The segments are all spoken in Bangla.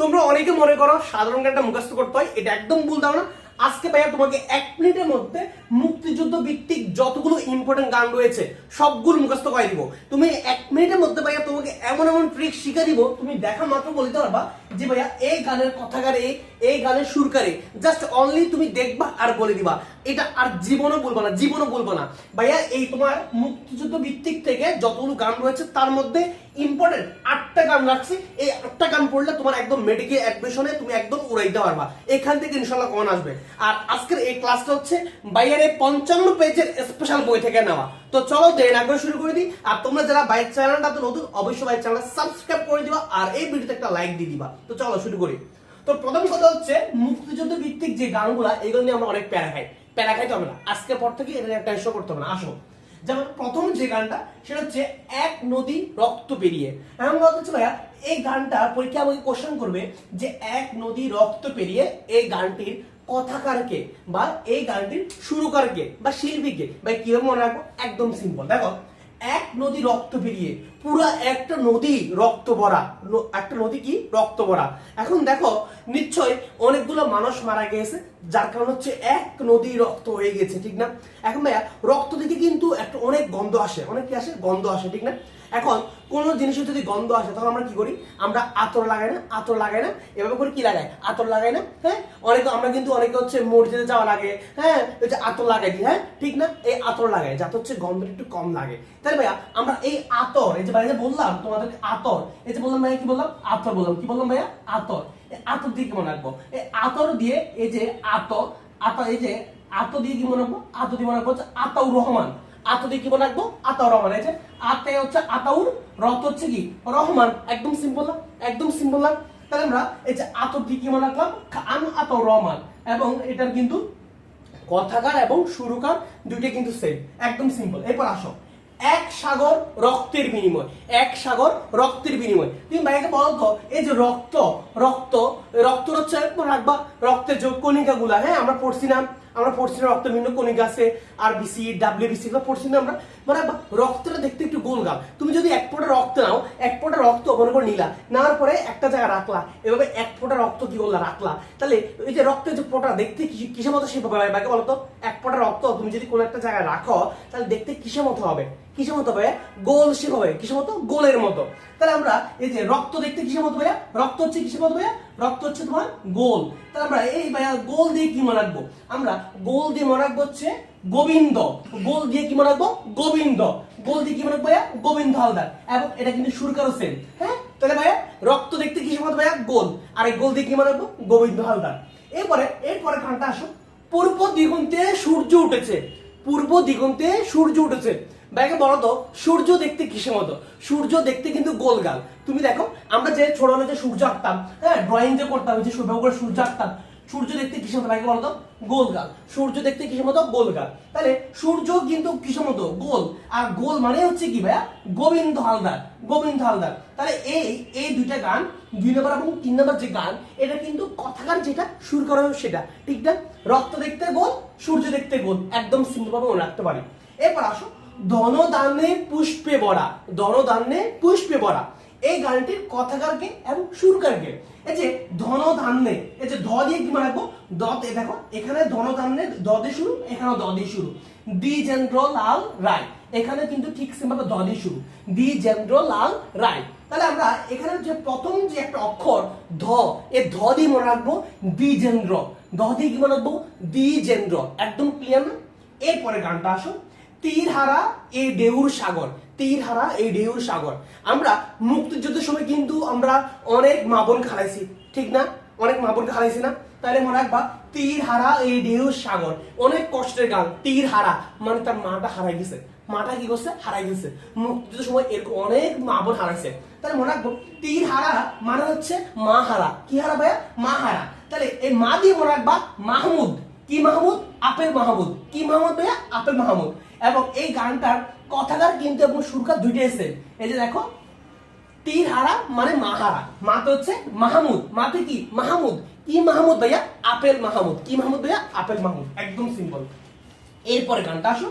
তোমরা অনেকে মনে করো সাধারণ গানটা মুখস্থ করতে হয়, এটা একদম ভুল ধারণা। আজকে ভাইয়া তোমাকে এক মিনিটের মধ্যে মুক্তিযুদ্ধ ভিত্তিক যতগুলো ইম্পর্টেন্ট গান রয়েছে, সবগুলো মুখস্থ করে দিব। তুমি এক মিনিটের মধ্যে ভাইয়া তোমাকে এমন এমন ট্রিক শিখে দিব, তুমি দেখা মাত্র বলতে পারবা যে ভাইয়া, এই গানের কথাকারে এই গানের সুরকারে জাস্ট অনলি তুমি দেখবা আর বলে দিবা। এটা আর জীবনও বলব না, জীবনও বলব না। ভাইয়া, এই তোমার মুক্তিযুদ্ধ ভিত্তিক থেকে যতগুলো গান রয়েছে, তার মধ্যে ইম্পর্টেন্ট আটটা গান রাখছি। এই আটটা গান পড়লে তোমার একদম মেডিকেল অ্যাডমিশনে তুমি একদম উড়াইতে পারবা। এখান থেকে ইনশাল্লাহ কমন আসবে? আর আজকের এই ক্লাসটা হচ্ছে বাইরের এই পঞ্চান্ন পেজের স্পেশাল বই থেকে নেওয়া। তো চলো দেরি না করে শুরু করে দিই। আর তোমরা যারা বাইক চ্যানেলটা তো নতুন, অবশ্যই বাইক চ্যানেল সাবস্ক্রাইব করে দিবা আর এই ভিডিওতে একটা লাইক দিয়ে দিবা। তো চলো শুরু করি। তো প্রথম কথা হচ্ছে, মুক্তিযুদ্ধ ভিত্তিক যে গানগুলা, এগুলো নিয়ে আমরা অনেক প্যারা খাই। প্যারা খাইতে হবে না। আজকের পর থেকে এটা একটা ইস্যু করতে হবে না। আসো। যেমন প্রথম যে গানটা, সেটা হচ্ছে, এক নদী রক্ত পেরিয়ে। এমন কথা হচ্ছে ভাইয়া, এই গানটা পরীক্ষা আমাকে কোশ্চেন করবে যে, এক নদী রক্ত পেরিয়ে এই গানটির কথাকারকে বা এই গানটির সুরকারকে বা শিল্পীকে? বা কীভাবে মনে রাখব? একদম সিম্পল দেখো, এক নদী রক্ত পেরিয়ে পুরা একটা নদী রক্ত ভরা। একটা নদী কি? রক্ত ভরা। এখন দেখো নিশ্চয় অনেকগুলো মানুষ মারা গিয়েছে, যার কারণ হচ্ছে এক নদী রক্ত হয়ে গেছে ঠিক না? এখন ভাইয়া, রক্ত থেকে কিন্তু একটা অনেক গন্ধ আসে। অনেক কি আসে? গন্ধ আসে, ঠিক না? এখন কোন জিনিসের যদি গন্ধ আসে তখন আমরা কি করি? আমরা আতর লাগাই না, আতর লাগাই না। এভাবে করে কি লাগাই? আতর লাগাই না হ্যাঁ? অনেকে, আমরা কিন্তু অনেকে হচ্ছে মসজিদে যাওয়া লাগে হ্যাঁ? ওই যে আতর লাগাই হ্যাঁ? ঠিক না? এই আতর লাগাই, যাতে হচ্ছে গন্ধটা একটু কম লাগে। তাই ভাইয়া, আমরা এই আতর, এই যে ভাইয়া বললাম তোমাদের আতর, এই যে বললাম ভাইয়া, কি বললাম? আতর বললাম। কি বললাম ভাইয়া? আতর। আতর দিয়ে কি মনে রাখব? এই আতর দিয়ে এই যে আতর আতর এই যে আতর দিয়ে কি মনে রাখব? আতর দিয়ে মনে রাখব হচ্ছে আতাউর রহমান। আতো দিয়ে কি মনে রাখব? আতাউর রহমান। এই যে আতে হচ্ছে আতাউর, রত হচ্ছে কি? রহমান। একদম সিম্পল না? একদম সিম্পল না? তাহলে আমরা এই যে আতর দিয়ে কি মনে রাখলাম? আন আতাউর রহমান। এবং এটার কিন্তু কথাকার এবং সুরকার দুইটা কিন্তু সেম একদম সিম্পল এরপর আসো। এক সাগর রক্তের বিনিময়, এক সাগর রক্তের বিনিময়। তুমি ভাইকে বলো তো, এই যে রক্ত রক্ত রক্ত হচ্ছে, রাখবা, রক্তের যোগ কণিকা গুলা হ্যাঁ আমরা পড়ছি না আমরা পড়ছি না, রক্তের বিভিন্ন কণিকা আছে আর বিসি ডাব্লিউ বিসি গুলো পড়ছি না আমরা। মানে রক্তটা দেখতে একটু গোলগাল তুমি যদি এক ফোঁটা রক্ত নাও, এক ফোঁটা রক্ত মনে করে নিলা, নেওয়ার পরে একটা জায়গা রাখলা, এভাবে এক ফোঁটা রক্ত কি করলা, রাখলা। তাহলে এই যে রক্তের যে ফোঁটা, দেখতে কিসের মতো সে ভাইকে বলো তো, এক ফোঁটা রক্ত তুমি যদি কোনো একটা জায়গায় রাখো, তাহলে দেখতে কিসের মতো হবে? কিসের মতো হবে? গোল সে হবে, কিসের মতো? গোলের মতো। তাহলে আমরা এই যে রক্ত দেখতে কিসের মতো ভাইয়া? রক্ত হচ্ছে কিসের মতো ভাইয়া? রক্ত হচ্ছে তোমার গোল। তাহলে আমরা এই ভাইয়া গোল দিয়ে কি মনে রাখব? আমরা গোল দিয়ে মনে রাখব হচ্ছে গোবিন্দ। গোল দিয়ে কি মনে রাখব? গোবিন্দ। গোল দিয়ে কি মনে রাখব ভাইয়া? গোবিন্দ হালদার। এবং এটা কিন্তু সুরকারও সেম হ্যাঁ? তাহলে ভাইয়া রক্ত দেখতে কি মতো ভাইয়া? গোল। আর এই গোল দিয়ে কি মনে রাখব? গোবিন্দ হালদার। এরপরে এরপরে গানটা আসো পূর্ব দিগন্তে সূর্য উঠেছে। পূর্ব দিগন্তে সূর্য উঠেছে। ব্যাগে বলো তো, সূর্য দেখতে কিসের মতো? সূর্য দেখতে কিন্তু গোলগাল। তুমি দেখো, আমরা যে ছোটবেলা যে সূর্য আঁকতাম হ্যাঁ ড্রয়িং যে করতাম যে সূর্য করে সূর্য আঁকতাম, সূর্য দেখতে কিসের মতো? ব্যাগে বলো তো, গোলগাল। সূর্য দেখতে কিসের মতো? গোলগাল। তাহলে সূর্য কিন্তু কিসের মতো? গোল। আর গোল মানে হচ্ছে কি, ভাইয়া? গোবিন্দ হালদার গোবিন্দ হালদার। তাহলে এই এই দুইটা গান, দুই নম্বর এবং তিন নম্বর যে গান, এটা কিন্তু কথাকার যেটা, সুর করা হবে সেটা। ঠিক না? রক্ত দেখতে গোল, সূর্য দেখতে গোল। একদম সুন্দরভাবে ভাবে মনে রাখতে পারি। এরপর আসো ধনদানে পুষ্পে ভরা ধনদানে পুষ্পে ভরা এই গানটির কথাকারকে এবং সুরকারকে এই যে ধনধান্যে, এই যে ধ দিয়ে কি রাখব? দ এ দেখো, এখানে ধনধান্যে দ দিয়ে শুরু, এখানেও দ দিয়ে শুরু। দ্বিজেন্দ্র লাল রায়, এখানে কিন্তু ঠিক সিম্পল দ দিয়ে শুরু। দ্বিজেন্দ্র লাল রায়। তাহলে আমরা এখানে যে প্রথম যে একটা অক্ষর, ধ এ ধ দিয়ে মনে রাখব দ্বিজেন্দ্র দ দিয়ে কি মনে রাখব? দ্বিজেন্দ্র একদম ক্লিয়ার না? এরপরে গানটা আসো। তীরহারা এই ঢেউর সাগর, তীরহারা এই ডেউর সাগর। আমরা মুক্তিযুদ্ধের সময় কিন্তু আমরা অনেক মাবন খালাইছি, ঠিক না? অনেক মাবন খালাইছি না? তাহলে মনে রাখবা, তীরহারা এই ঢেউর সাগর, অনেক কষ্টের গান, তীরহারা মানে তার মাটা হারাই গেছে মাটা কি করছে? হারাই গেছে মুক্তিযুদ্ধের সময় এরকম অনেক মাবন হারাইছে। তাহলে মনে রাখব তীর হারা মানে হচ্ছে মা হারা। কি হারা ভাইয়া? মা হারা। তাহলে এই মা দিয়ে মনে রাখবা মাহমুদ। কি মাহমুদ? আপেল মাহমুদ। কি মাহমুদ ভাইয়া? আপেল মাহমুদ। এবং এই গানটার কথাকার কিন্তু এবং সুরকার দুইটাই এসে এই যে দেখো তীর হারা মানে মাহারা। মা তো হচ্ছে মাহমুদ। মাতে কি? মাহমুদ। কি মাহমুদ ভাইয়া? আপেল মাহমুদ। কি মাহমুদ ভাইয়া? আপেল মাহমুদ। একদম সিম্পল এরপরে গানটা আসো।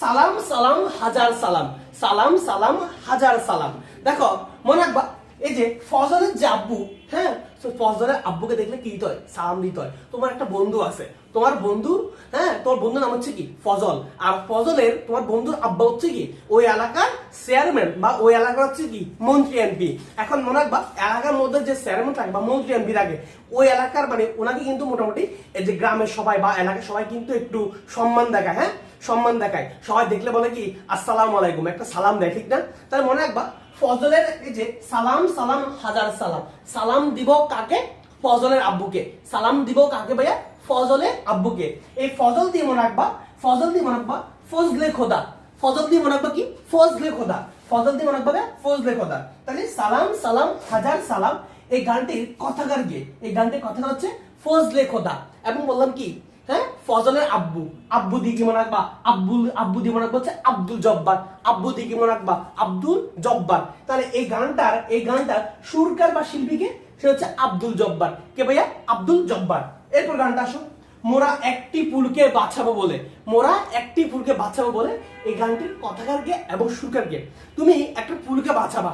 সালাম সালাম, হাজার সালাম। সালাম সালাম, হাজার সালাম। দেখো, মনে রাখবা এই যে ফজলের যে আব্বু হ্যাঁ? ফজলের আব্বুকে দেখলে কি হয়? সালাম দিতে হয়। তোমার একটা বন্ধু আছে। তোমার বন্ধু হ্যাঁ? তোমার বন্ধুর নাম হচ্ছে কি? ফজল। আর ফজলের, তোমার বন্ধুর আব্বা হচ্ছে কি? ওই এলাকার চেয়ারম্যান বা ওই এলাকার হচ্ছে কি? মন্ত্রী এমপি এখন মনে রাখবা, এলাকার মধ্যে যে চেয়ারম্যান থাকে বা মন্ত্রী এমপি থাকে, ওই এলাকার মানে ওনাকে কিন্তু মোটামুটি এই যে গ্রামের সবাই বা এলাকার সবাই কিন্তু একটু সম্মান দেখায় হ্যাঁ? সম্মান দেখায়। সবাই দেখলে বলে কি, আসসালামু আলাইকুম। একটা সালাম দেয়, ঠিক না? তাহলে মনে রাখবা ফজলের এই যে সালাম সালাম, হাজার সালাম। সালাম দিব কাকে? ফজলের আব্বুকে। সালাম দিব কাকে ভাইয়া? ফজলের আব্বুকে। এই ফজল দিয়ে মনে রাখবা, ফজল দিয়ে মনে রাখবা, ফজলে খোদা। ফজল দিয়ে মনে রাখবা কি? ফজলে খোদা। ফজল দিয়ে মনে রাখবা ফজলে খোদা। তাহলে সালাম সালাম, হাজার সালাম, এই গানটির কথাকার গে। এই গানটির কথাকার হচ্ছে ফজলে খোদা। এবং বললাম কি? হ্যাঁ? ফজলের আব্বু। আব্বু দিয়ে কি মনে রাখবা? আব্বুল আব্বু দিয়ে মনে রাখবা হচ্ছে আব্দুল জব্বার। আব্বু দিয়ে কি মনে রাখবা? আব্দুল জব্বার। তাহলে এই গানটার এই গানটার সুরকার বা শিল্পীকে সে হচ্ছে আব্দুল জব্বার। কে ভাইয়া? আব্দুল জব্বার। এরপর গানটা আসো মোরা একটি ফুলকে বাঁচাবো বলে। মোরা একটি ফুলকে বাঁচাবো বলে এই গানটির কথাকারকে এবং সুরকারকে। তুমি একটা ফুলকে বাঁচাবা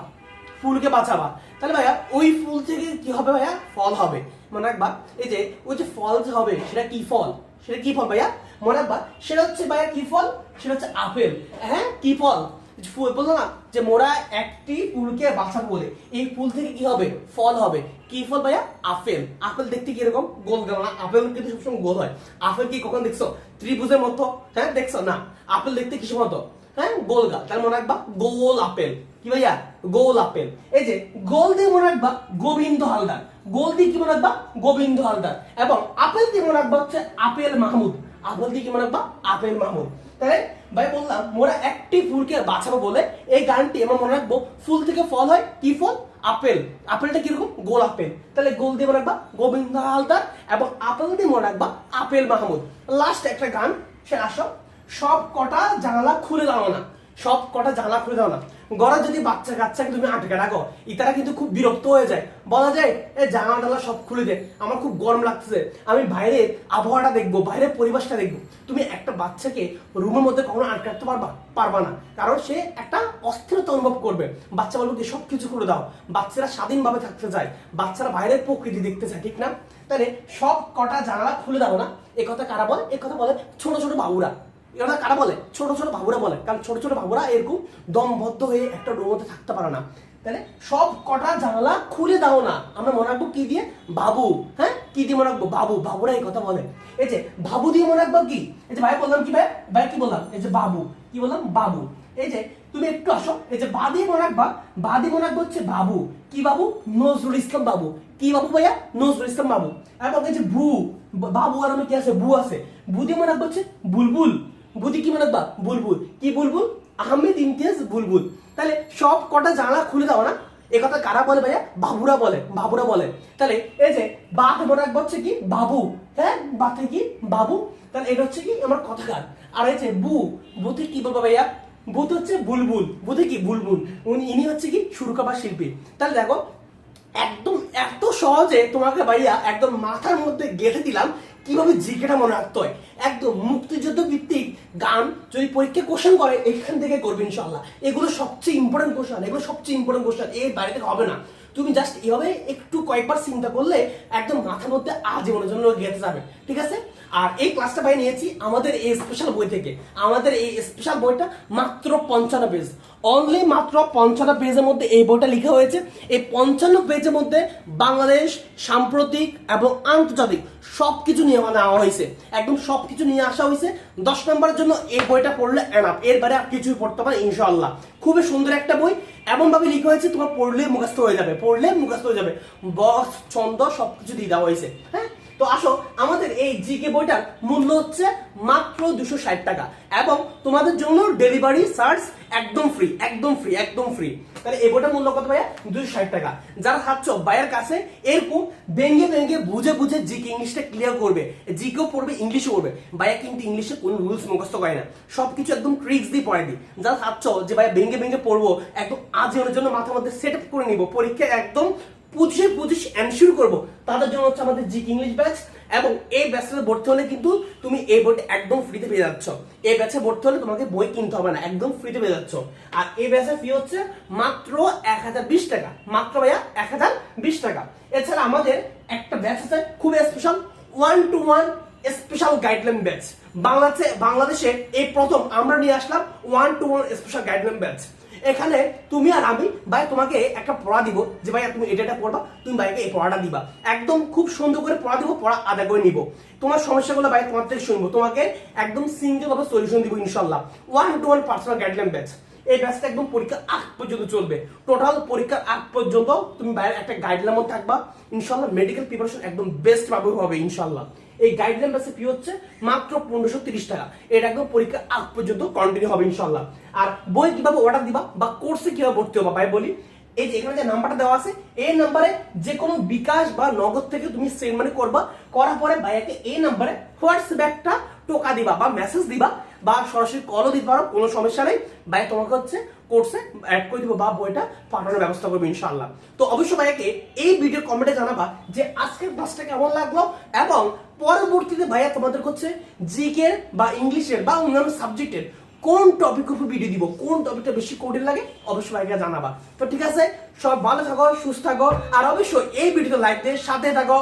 ফুলকে বাঁচাবা তাহলে ভাইয়া, ওই ফুল থেকে কি হবে ভাইয়া? ফল হবে। মনে রাখবা, এই যে, ওই যে ফল যে হবে, সেটা কি ফল সেটা কি ফল ভাইয়া? মনে রাখবা, সেটা হচ্ছে ভাইয়া কি ফল সেটা হচ্ছে আপেল হ্যাঁ কি ফল ফুল বলল না, যে মোরা একটি ফুলকে বাঁচাবো বলে, এই ফুল থেকে কি হবে? ফল হবে। কি ফল ভাইয়া? আপেল আপেল দেখতে কীরকম গোল গোল না আপেল কিন্তু সবসময় গোল হয়। আপেল কি কখন দেখছ? ত্রিভুজের মতো। হ্যাঁ দেখছ? না। আপেল দেখতে কিসের মতো হ্যাঁ গোল গা তার মনে রাখবা, গোল আপেল কি ভাইয়া? গোল আপেল। এই যে, গোল দিয়ে মনে রাখবা গোবিন্দ হালদার। গোল দিয়ে কি মনে রাখবা? গোবিন্দ হালদার। এবং আপেল দিয়ে মনে রাখবা হচ্ছে আপেল মাহমুদ। আপেল দিয়ে কি মনে রাখবা? আপেল মাহমুদ। তাহলে ভাই বললাম, মোরা একটি ফুলকে বাঁচাবো বলে এই গানটি আমরা মনে রাখব, ফুল থেকে ফল হয় কি ফল? আপেল। আপেলটা কীরকম? গোল আপেল। তাহলে গোল দিয়ে মনে রাখবা গোবিন্দ হালদার এবং আপেল দিয়ে মনে রাখবা আপেল মাহমুদ। লাস্ট একটা গান, সে আসো। সব কটা জানালা খুলে দাও না। সব কটা জানালা খুলে দাও না। গড়া যদি বাচ্চা কাচ্চাকে তুমি আটকে রাখো, ইতারা কিন্তু খুব বিরক্ত হয়ে যায়। বলা যায়, এ জানালা টালা সব খুলে দে, আমার খুব গরম লাগতেছে। আমি বাইরের আবহাওয়াটা দেখব বাইরের পরিবেশটা দেখব। তুমি একটা বাচ্চাকে রুমের মধ্যে কখনো আটকে রাখতে পারবা পারবা না। কারণ সে একটা অস্থিরতা অনুভব করবে। বাচ্চা বলব কি সব কিছু করে দাও। বাচ্চারা স্বাধীনভাবে থাকতে চায়। বাচ্চারা বাইরের প্রকৃতি দেখতে চায়, ঠিক না? তাহলে সব কটা জানালা খুলে দাও না? এ কথা কারা বলে? এ কথা বলে ছোট ছোট বাবুরা। এটা কারা বলে? ছোট ছোট ভাবুরা বলে। কারণ ছোট ছোট ভাবুরা এরকম দমবদ্ধ হয়ে একটা রুমতে থাকতে পারে না। তাহলে সব কটা জানালা খুলে দাও না। আমরা মনে রাখব কি দিয়ে? বাবু। হ্যাঁ? কি দিয়ে মনে রাখব? বাবু। বাবুরা এই কথা বলে। এই যে বাবু দিয়ে মনে রাখব কি? এই যে ভাই বললাম কি ভাই? ভাই কি বললাম? এই যে বাবু। কি বললাম? বাবু। এই যে তুমি একটু আসো। এই যে বা দিয়ে মনে রাখবা। বা দিয়ে মনে রাখব হচ্ছে বাবু। কি বাবু? নজরুল ইসলাম বাবু। কি বাবু ভাইয়া? নজরুল ইসলাম বাবু। এবং এই যে বু বাবু আর আমি কি আছে? বু আছে। বু দিয়ে মনে রাখব হচ্ছে বুলবুল। বুদি কি মানে বা বুলবুল। কি বুলবুল? আহমেদ ইমতিয়াজ বুলবুল। তাহলে সব কটা জানলা খুলে দাও না? এ কথা কারা বলে ভাইয়া? বাবুরা বলে বাবুরা বলে। তাহলে এই যে বাঘ মনে রাখব হচ্ছে কি? বাবু। হ্যাঁ? বাঘে কি? বাবু। তাহলে এটা হচ্ছে কি? আমার কথাকার। আর এই যে বু, বুতে কি বলব ভাইয়া? বুথ হচ্ছে বুলবুল। বুথে কি? বুলবুল। উনি, ইনি হচ্ছে কি? সুরকাবা শিল্পী। তাহলে দেখো, একদম এত সহজে তোমাকে ভাইয়া একদম মাথার মধ্যে গেঁথে দিলাম কীভাবে জিকেটা মনে রাখতে হয়? একদম মুক্তিযুদ্ধ ভিত্তিক গান যদি পরীক্ষা কোশ্চেন করে, এখান থেকে করবে ইনশাল্লাহ এগুলো সবচেয়ে ইম্পর্টেন্ট কোশ্চেন এগুলো সবচেয়ে ইম্পর্টেন্ট কোশ্চেন এর বাইরে থেকে হবে না। তুমি জাস্ট এভাবে একটু কয়েকবার চিন্তা করলে একদম মাথার মধ্যে আজীবনের জন্য গেঁথে যাবে, ঠিক আছে? আর এই ক্লাসটা ভাই নিয়েছি আমাদের এই স্পেশাল বই থেকে। আমাদের এই স্পেশাল বইটা মাত্র পঞ্চান্ন পেজ অনলি মাত্র পঞ্চান্ন পেজের মধ্যে এই বইটা লেখা হয়েছে। এই পঞ্চান্ন পেজের মধ্যে বাংলাদেশ, সাম্প্রতিক এবং আন্তর্জাতিক সব কিছু নিয়ে নেওয়া হয়েছে। একদম সব কিছু নিয়ে আসা হয়েছে। দশ নম্বরের জন্য এই বইটা পড়লে এনাফ এর বাইরে আর কিছুই পড়তে পারে ইনশাল্লাহ খুবই সুন্দর একটা বই। এমন ভাবে লিখা হয়েছে, তোমার পড়লে মুখস্থ হয়ে যাবে, পড়লে মুখস্থ হয়ে যাবে। বক্স, ছন্দ সবকিছু দিয়ে দেওয়া হয়েছে। হ্যাঁ? তো আসো, আমাদের এই জিকে বইটার মূল্য হচ্ছে মাত্র দুশো ষাট টাকা। এবং তোমাদের জন্য ডেলিভারি চার্জ একদম ফ্রি একদম ফ্রি একদম ফ্রি তাহলে এই বইটার মূল্য কত ভাইয়া? দুশো ষাট টাকা। যারা খাচ্ছ ভাইয়ের কাছে, এরকম ভেঙ্গে ভেঙ্গে বুঝে বুঝে জিকে ইংলিশটা ক্লিয়ার করবে। জিকেও পড়বে, ইংলিশও পড়বে। ভাইয়া কিন্তু ইংলিশে কোনো রুলস মুখস্থ করে না। সবকিছু একদম ট্রিক্স দিয়ে পড়াই দিই। যারা খাচ্ছ যে ভাইয়া ভেঙ্গে ভেঙ্গে পড়ব, একদম আজীবনের জন্য মাথার মধ্যে সেট আপ করে নিব। পরীক্ষায় একদম পঁচিশে পঁচিশ এনশিওর করব। তাদের জন্য হচ্ছে আমাদের জি ইংলিশ ব্যাচ এবং এই ব্যাচটাতে ভর্তি হলে কিন্তু তুমি এই বইটা একদম ফ্রিতে পেয়ে যাচ্ছ। এই ব্যাচে ভর্তি হলে তোমাকে বই কিনতে হবে না, একদম ফ্রিতে পেয়ে যাচ্ছ। আর এই ব্যাচের ফি হচ্ছে মাত্র এক হাজার বিশ টাকা। মাত্র ভাইয়া এক হাজার বিশ টাকা। এছাড়া আমাদের একটা ব্যাচ আছে খুব special one to one special guideline batch বাংলাদেশে বাংলাদেশে এই প্রথম আমরা নিয়ে আসলাম one to one special guideline batch এখানে তুমি আর আমি, ভাই, তোমাকে একটা পড়া দিব যে ভাই তুমি এটা এটা পড়বা, তুমি ভাইকে এই পড়াটা দিবা। একদম খুব সুন্দর করে পড়া দিব, পড়া আদা করে নিব। তোমার সমস্যাগুলো, ভাই, তোমার থেকে শুনব। তোমাকে একদম সিঙ্গেল ভাবে সলিউশন দিব ইনশাল্লাহ one to one personal guideline batch এই ব্যাচটা একদম পরীক্ষার আগ পর্যন্ত চলবে। টোটাল পরীক্ষার আগ পর্যন্ত তুমি বাইরে একটা গাইডলাইন থাকবা। ইনশাল্লাহ মেডিকেল প্রিপারেশন একদম বেস্ট ভাবে হবে ইনশাল্লাহ এই গাইডলাইন বাসে ফি হচ্ছে মাত্র পনেরোশো তিরিশ টাকা। এটা একদম পরীক্ষা আগ পর্যন্ত কন্টিনিউ হবে ইনশাল্লাহ আর বই কীভাবে অর্ডার দিবা বা কোর্সে কীভাবে ভর্তি হবা, ভাই বলি, এই যে এখানে যে নাম্বারটা দেওয়া আছে, এই নাম্বারে যে কোনো বিকাশ বা নগদ থেকে তুমি সেন্ড মানে করবা, করার পরে ভাইয়াকে এই নাম্বারে হোয়াটসঅ্যাপ একটা টোকা দিবা বা মেসেজ দিবা বা সরাসরি কলও দিতে পারো, কোনো সমস্যা নেই। ভাই, তোমাকে হচ্ছে কোর্সে অ্যাড করে দিব বা বইটা পাঠানোর ব্যবস্থা করবে ইনশাআল্লাহ। তো অবশ্যই ভাইয়াকে এই ভিডিও কমেন্টে জানাবা যে আজকের ক্লাসটা কেমন লাগল এবং পরবর্তীতে ভাইয়া তোমাদের হচ্ছে জিকে বা ইংলিশের বা অন্যান্য সাবজেক্টের কোন টপিকের উপর ভিডিও দিব, কোন টপিকটা বেশি কঠিন লাগে, অবশ্যই ভাইকে জানাবা। তো ঠিক আছে, সব ভালো থাকো, সুস্থ থাকো, আর অবশ্যই এই ভিডিওতে লাইক দিয়ে সাথে থাকো।